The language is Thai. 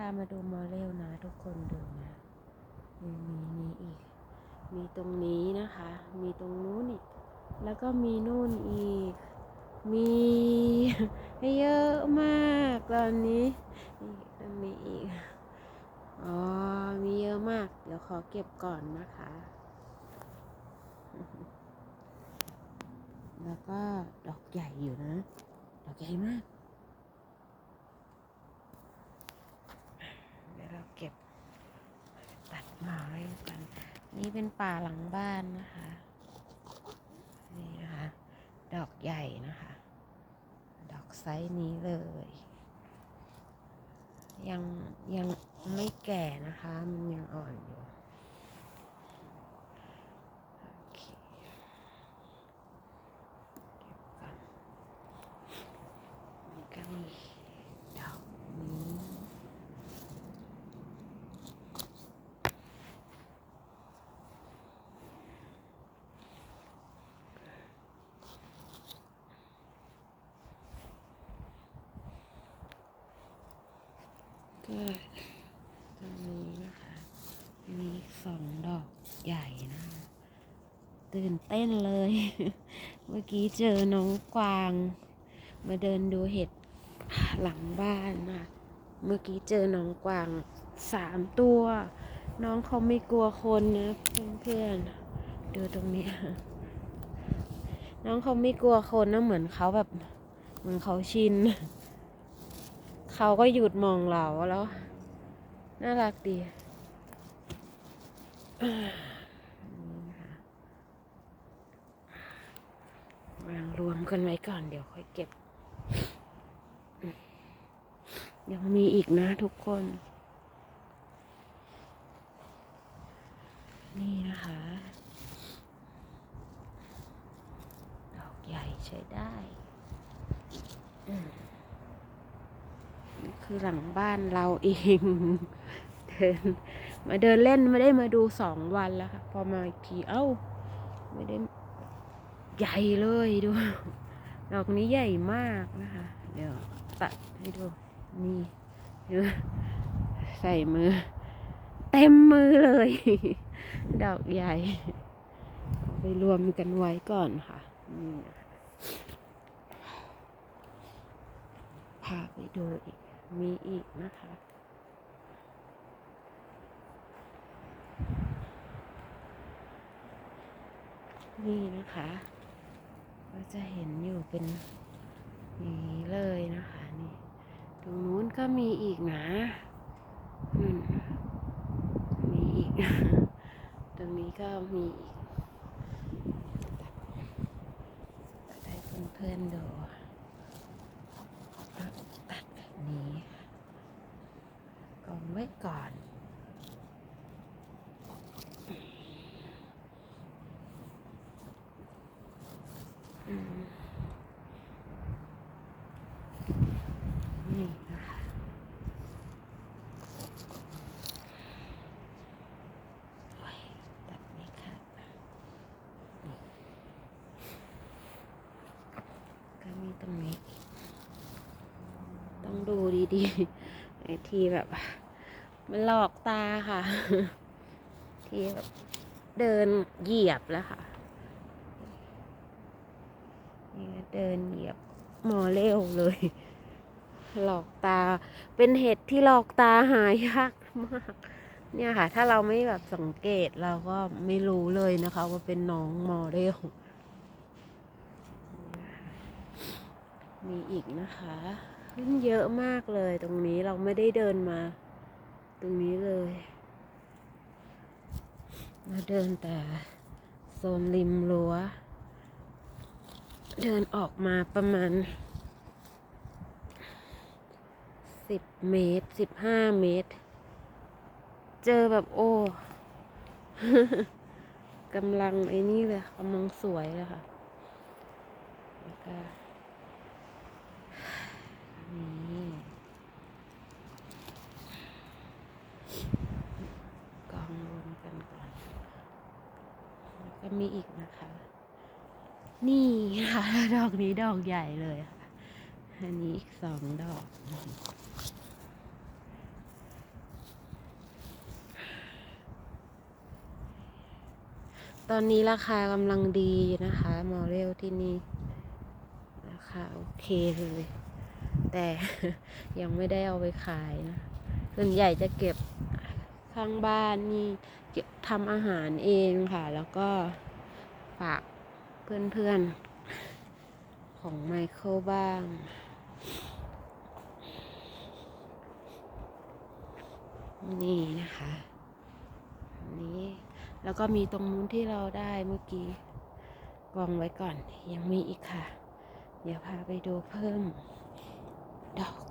พามาดูมอเรลนะทุกคนดูนะมีมีมีอีก มีตรงนี้นะคะ มีตรงนู้นอีก แล้วก็มีนู่นอีก มีเยอะมากตอนนี้อีกตรงนี้อีก อ๋อ มีเยอะมาก เดี๋ยวขอเก็บก่อนนะคะ แล้วก็ดอกใหญ่อยู่นะ ดอกใหญ่มาก เดี๋ยวเราเก็บ มาเร่กัน นี่เป็นป่าหลังบ้านนะคะ นี่นะคะ ดอกใหญ่นะคะ ดอกไซส์นี้เลย ยังยังไม่แก่นะคะ มันยังอ่อนอยู่ โอเค เก็บก่อนนี่ก็มีดอกนี้ ก็ตรงนี้นะคะ มีสองดอกใหญ่นะ ตื่นเต้นเลย เมื่อกี้เจอน้องกวาง มาเดินดูเห็ดหลังบ้านนะเมื่อกี้เจอน้องกวางสามตัว น้องเขาไม่กลัวคนนะเพื่อนๆดูตรงนี้ น้องเขาไม่กลัวคนนะเหมือนเขาแบบเหมือนเขาชิน เขาก็หยุดมองเราแล้ว น่ารักดีวางรวมกันไว้ก่อนเดี๋ยวค่อยเก็บ ยังมีอีกนะทุกคน นี่นะคะ ดอกใหญ่ใช้ได้ อืม คือหลังบ้านเราเองเดินมาเดินเล่นไม่ได้มาดูสองวันแล้วค่ะ พอมาอีกทีเอ้า ไม่ได้ใหญ่เลยดู ดอกนี้ใหญ่มากนะคะ เดี๋ยวตัดให้ดูนี่ดูใส่มือ เต็มมือเลย ดอกใหญ่ ไปรวมกันไว้ก่อนค่ะนี่นะคะพาไปดูอีก มีอีกนะคะ นี่นะคะ ก็จะเห็นอยู่เป็นอย่างนี้เลยนะคะนี่ตรงนู้นก็มีอีกนะนั่นมีอีก ตรงนี้ก็มีอีกตัดให้เพื่อนๆดูแบบนี้กอง ไว้ก่อน นี่นะคะโอ้ยตัดไม่ขาดนี่ก็มีตรงนี้ ต้องดูดีๆไอที่แบบ มันหลอกตาค่ะ ที่แบบเดินเหยียบแล้วค่ะ นี่เดินเหยียบหมอเร็วเลย หลอกตา เป็นเห็ดที่หลอกตาหายากมาก เนี่ยค่ะ ถ้าเราไม่แบบสังเกตเราก็ไม่รู้เลยนะคะ ว่าเป็นน้องมอเรลมีอีกนะคะขึ้นเยอะมากเลยตรงนี้เราไม่ได้เดินมา ตรงนี้เลยเราเดินแต่โซนริมรั้ว เดินออกมาประมาณสิบเมตรสิบห้าเมตร เจอแบบโอ้กำลังไอ้นี่เลยกำลังสวยเลยค่ะ็มีอีกนะคะ นี่ค่ะ ดอกนี้ดอกใหญ่เลยค่ะอันนี้อีกสองดอก ตอนนี้ราคากำลังดีนะคะมอเรลที่นี่ราคาโอเคเลย แต่ยังไม่ได้เอาไปขายนะ ส่วนใหญ่จะเก็บ ข้างบ้านนี่ทำอาหารเองค่ะ แล้วก็ฝากเพื่อนๆ ของไมเคิลบ้าง นี่นะคะนนี้แล้วก็มีตรงนู้นที่เราได้เมื่อกี้กองไว้ก่อน ยังมีอีกค่ะ เดี๋ยวพาไปดูเพิ่มดอก